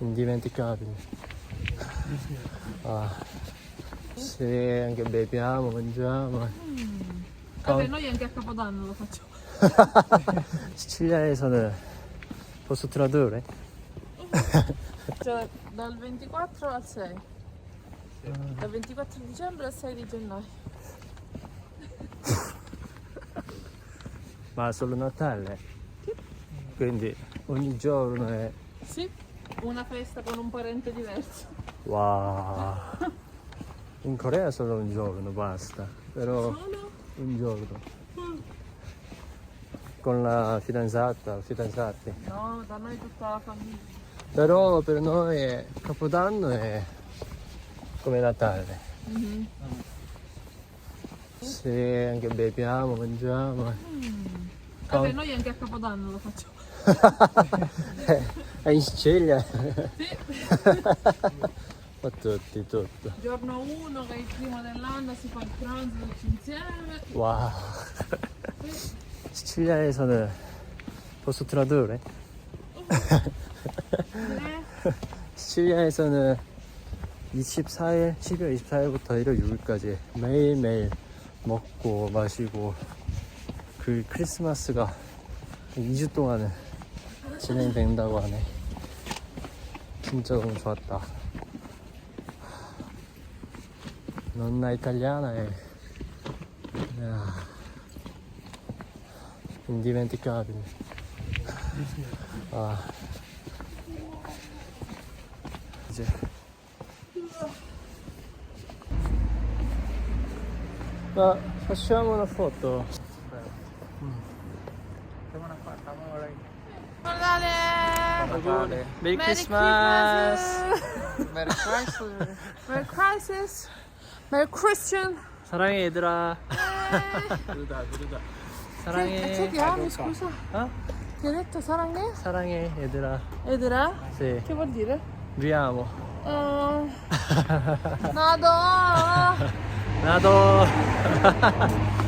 indimenticabile ah. sì anche beviamo mangiamo mm. vabbè noi anche a capodanno lo facciamo eh, sono... posso tradurre? cioè dal 24 al 6 dal 24 dicembre al 6 di gennaio ma solo Natale quindi ogni giorno è sì una festa con un parente diverso. Wow. In Corea solo un giorno, basta. Però solo? un giorno. Mm. Con la fidanzata, fidanzati. No, da noi tutta la famiglia. Però per noi Capodanno è come Natale. Mm-hmm. Sì, anche beviamo, mangiamo. Mm. Vabbè, noi anche a Capodanno lo facciamo. È in Sicilia. Ma tutti, tutto. Giorno 1 che è il primo dell'anno si fa il pranzo tutti insieme. Wow. 시칠리아에서는 벌써 드나드래. 시칠리아에서는 24일, 12월 24일부터 1월 6일까지 매일매일 먹고 마시고 그 크리스마스가 2주 동안은 진행된다고 하네. 진짜 너무 좋았다. 넌 나 이탈리아나에. 야. 인디멘티카빈. 아. 이제 아, a f a c c i a m 설 메리 크리스마스 메리 크리스마스 메리 크리스마스 메리 크리스천 사랑해 얘들아 누르다 네. 사랑해 책이야 아, 어? 어? 사랑해 사랑해 얘들아 얘들아 네 che vuol d 나도 나도